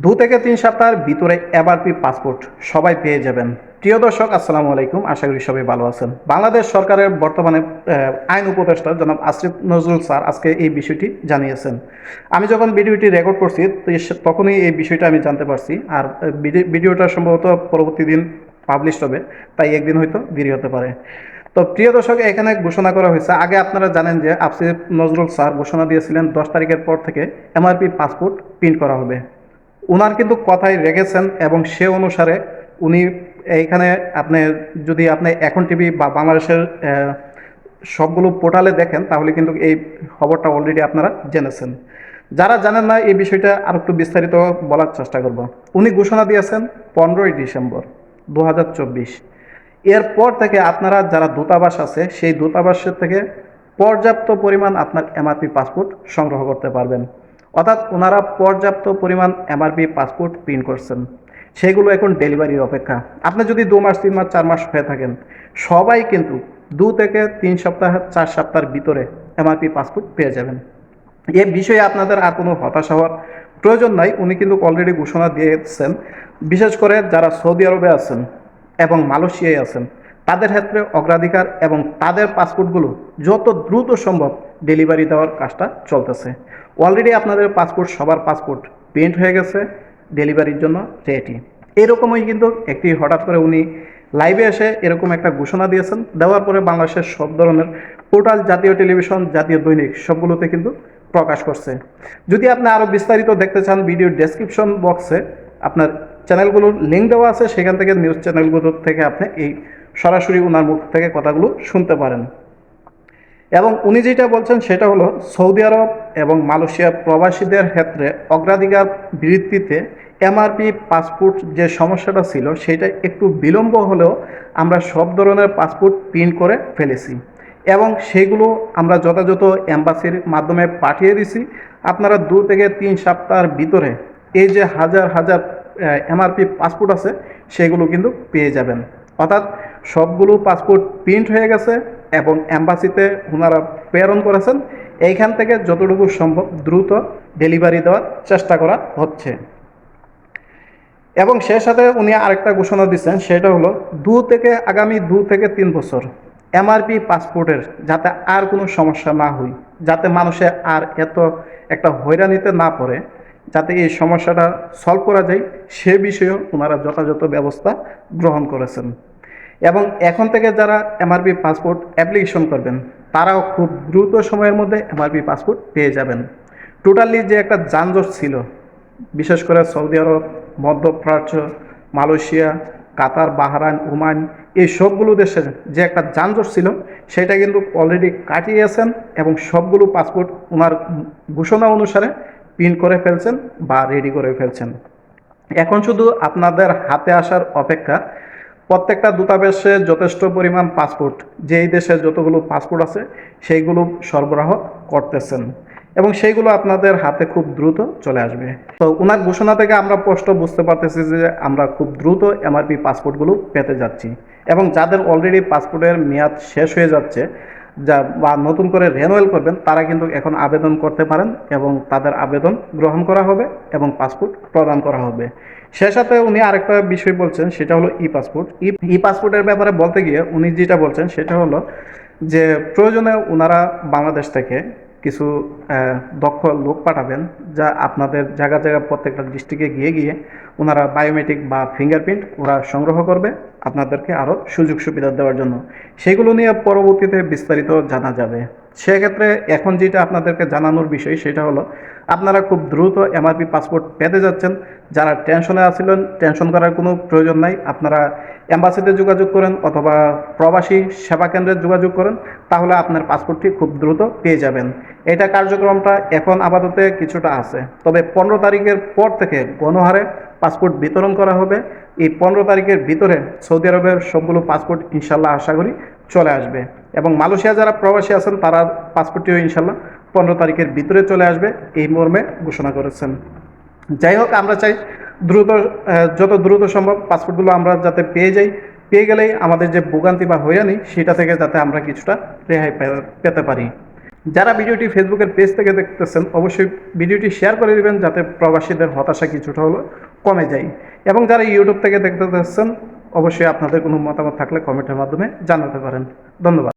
দু থেকে তিন সপ্তাহের ভিতরে এবারপি পাসপোর্ট সবাই পেয়ে যাবেন। প্রিয় দর্শক, আসসালামু আলাইকুম। আশা করি সবাই ভালো আছেন। বাংলাদেশ সরকারের বর্তমানে আইন উপদেষ্টা জনাব আসিফ নজরুল স্যার আজকে এই বিষয়টি জানিয়েছেন। আমি যখন ভিডিওটি রেকর্ড করছি তখনই এই বিষয়টা আমি জানতে পারছি। আর ভিডিওটা সম্ভবত পরবর্তী দিন পাবলিশ হবে, তাই একদিন হয়তো দেরি হতে পারে। তো প্রিয় দর্শক, এখানে ঘোষণা করা হয়েছে, আগে আপনারা জানেন যে আসিফ নজরুল স্যার ঘোষণা দিয়েছিলেন দশ তারিখের পর থেকে এমআরপি পাসপোর্ট প্রিন্ট করা হবে। ওনার কিন্তু কথাই রেখেছেন এবং সে অনুসারে উনি এইখানে আপনি যদি আপনি এখন টিভি বা বাংলাদেশের সবগুলো পোর্টালে দেখেন, তাহলে কিন্তু এই খবরটা অলরেডি আপনারা জেনেছেন। যারা জানেন না, এই বিষয়টা আর একটু বিস্তারিত বলার চেষ্টা করব। উনি ঘোষণা দিয়েছেন পনেরোই ডিসেম্বর দু হাজার চব্বিশ। এরপর থেকে আপনারা যারা দূতাবাস আছে, সেই দূতাবাসের থেকে পর্যাপ্ত পরিমাণ আপনার এমআরপি পাসপোর্ট সংগ্রহ করতে পারবেন। অর্থাৎ ওনারা পর্যাপ্ত পরিমাণ এমআরপি পাসপোর্ট প্রিন্ট করছেন। সেগুলো এখন ডেলিভারির অপেক্ষা। আপনি যদি দু মাস, তিন মাস, চার মাস হয়ে থাকেন, সবাই কিন্তু দু থেকে তিন সপ্তাহ, চার সপ্তাহের ভিতরে এমআরপি পাসপোর্ট পেয়ে যাবেন। এ বিষয়ে আপনাদের আর কোনো হতাশা হওয়ার প্রয়োজন নাই। উনি কিন্তু অলরেডি ঘোষণা দিয়েছেন। বিশেষ করে যারা সৌদি আরবে আছেন এবং মালয়েশিয়ায় আছেন, তাদের ক্ষেত্রে অগ্রাধিকার এবং তাদের পাসপোর্টগুলো যত দ্রুত সম্ভব ডেলিভারি দেওয়ার কাজটা চলতেছে। অলরেডি আপনাদের পাসপোর্ট সবার পাসপোর্ট প্রিন্ট হয়ে গেছে ডেলিভারির জন্য রেডি এরকমই কিন্তু একটি হঠাৎ করে উনি লাইভে এসে এরকম একটা ঘোষণা দিয়েছেন। দেওয়ার পরে বাংলাদেশের সব ধরনের পোর্টাল জাতীয় টেলিভিশন জাতীয় দৈনিক সবগুলোতে কিন্তু প্রকাশ করছে। যদি আপনি আরও বিস্তারিত দেখতে চান ভিডিও ডেসক্রিপশন বক্সে আপনার চ্যানেলগুলোর লিঙ্ক দেওয়া আছে। সেখান থেকে নিউজ চ্যানেলগুলো থেকে আপনি এই সরাসরি ওনার মুখ থেকে কথাগুলো শুনতে পারেন। এবং উনি যেটা বলছেন সেটা হলো সৌদি আরব এবং মালয়েশিয়া প্রবাসীদের ক্ষেত্রে অগ্রাধিকার বৃত্তিতে এমআরপি, পাসপোর্ট যে সমস্যাটা ছিল, সেটা একটু বিলম্ব হলেও আমরা সব ধরনের পাসপোর্ট প্রিন্ট করে ফেলেছি। এবং সেগুলো আমরা যথাযথ এম্বাসির মাধ্যমে পাঠিয়ে দিছি। আপনারা দু থেকে তিন সপ্তাহের ভিতরে এই যে হাজার হাজার এমআরপি পাসপোর্ট আছে, সেগুলো কিন্তু পেয়ে যাবেন। অর্থাৎ সবগুলো পাসপোর্ট প্রিন্ট হয়ে গেছে। এবং অ্যাম্বাসিতে ওনারা প্রেরণ করেছেন। এইখান থেকে যতটুকু সম্ভব দ্রুত ডেলিভারি দেওয়ার চেষ্টা করা হচ্ছে। এবং সে সাথে উনি আরেকটা ঘোষণা দিচ্ছেন, সেটা হলো দু থেকে আগামী দু থেকে তিন বছর এমআরপি পাসপোর্টের যাতে আর কোনো সমস্যা না হই যাতে মানুষে আর এত একটা হয়রানিতে না পড়ে, যাতে এই সমস্যাটা সলভ করা যায়, সে বিষয়েও ওনারা যথাযথ ব্যবস্থা গ্রহণ করেছেন। এবং এখন থেকে যারা এমআরপি পাসপোর্ট অ্যাপ্লিকেশন করবেন, তারাও খুব দ্রুত সময়ের মধ্যে এমআরপি পাসপোর্ট পেয়ে যাবেন। টোটালি যে একটা যানজট ছিল, বিশেষ করে সৌদি আরব, মধ্যপ্রাচ্য, মালয়েশিয়া, কাতার, বাহরাইন, ওমান, এই সবগুলো দেশের যে একটা যানজট ছিল, সেটা কিন্তু অলরেডি কাটিয়েছেন এবং সবগুলো পাসপোর্ট ওনার ঘোষণা অনুসারে প্রিন্ট করে ফেলছেন বা রেডি করে ফেলছেন। এখন শুধু আপনাদের হাতে আসার অপেক্ষা প্রত্যেকটা দূতাবাসে যথেষ্ট পরিমাণ পাসপোর্ট। যেই দেশে যতগুলো পাসপোর্ট আছে, সেইগুলো সরবরাহ করতেছেন। এবং সেইগুলো আপনাদের হাতে খুব দ্রুত চলে আসবে। তো ওনার ঘোষণা থেকে আমরা স্পষ্ট বুঝতে পারতেছি যে আমরা খুব দ্রুত এমআরপি পাসপোর্টগুলো পেতে যাচ্ছি। এবং যাদের অলরেডি পাসপোর্টের মেয়াদ শেষ হয়ে যাচ্ছে যা বা নতুন করে রেনুয়েল করবেন, তারা কিন্তু এখন আবেদন করতে পারেন এবং তাদের আবেদন গ্রহণ করা হবে এবং পাসপোর্ট প্রদান করা হবে। সে সাথে উনি আরেকটা বিষয় বলছেন, সেটা হলো ই পাসপোর্ট ই ই পাসপোর্টের ব্যাপারে বলতে গিয়ে উনি যেটা বলছেন, সেটা হলো যে প্রয়োজনে ওনারা বাংলাদেশ থেকে কিছু দক্ষ লোক পাঠাবেন, যা আপনাদের জায়গা জায়গা প্রত্যেকটা ডিস্ট্রিক্টে গিয়ে গিয়ে ওনারা বায়োমেট্রিক বা ফিঙ্গারপ্রিন্ট ওরা সংগ্রহ করবে আপনাদেরকে আরও সুযোগ সুবিধা দেওয়ার জন্য। সেগুলো নিয়ে পরবর্তীতে বিস্তারিত জানা যাবে। সেক্ষেত্রে এখন যেটা আপনাদেরকে জানানোর বিষয় সেটা হলো, আপনারা খুব দ্রুত এমআরপি পাসপোর্ট পেতে যাচ্ছেন। যারা টেনশনে আছিলেন টেনশন করার কোনো প্রয়োজন নাই। আপনারা অ্যাম্বাসিতে যোগাযোগ করেন অথবা প্রবাসী সেবা কেন্দ্রে যোগাযোগ করেন, তাহলে আপনার পাসপোর্টটি খুব দ্রুত পেয়ে যাবেন। এটা কার্যক্রমটা এখন আপাতত কিছুটা আছে। তবে পনেরো তারিখের পর থেকে গণহারে পাসপোর্ট বিতরণ করা হবে। এই পনেরো তারিখের ভিতরে সৌদি আরবের সবগুলো পাসপোর্ট ইনশাল্লাহ আশা করি চলে আসবে। এবং মালয়েশিয়া যারা প্রবাসী আছেন, তারা পাসপোর্টটিও ইনশাল্লাহ পনেরো তারিখের ভিতরে চলে আসবে। এই মর্মে ঘোষণা করেছেন। যাই হোক, আমরা চাই দ্রুত যত দ্রুত সম্ভব পাসপোর্টগুলো আমরা যাতে পেয়ে যাই। পেয়ে গেলেই আমাদের যে ভোগান্তি বা হয়রানি, সেটা থেকে যাতে আমরা কিছুটা রেহাই পেতে পারি। যারা ভিডিওটি ফেসবুকের পেজ থেকে দেখতেছেন, অবশ্যই ভিডিওটি শেয়ার করে দেবেন যাতে প্রবাসীদের হতাশা কিছুটা হলো কমে যায়। এবং যারা ইউটিউব থেকে দেখতে অবশ্যই আপনাদের কোনো মতামত থাকলে কমেন্টের মাধ্যমে জানাতে পারেন। ধন্যবাদ।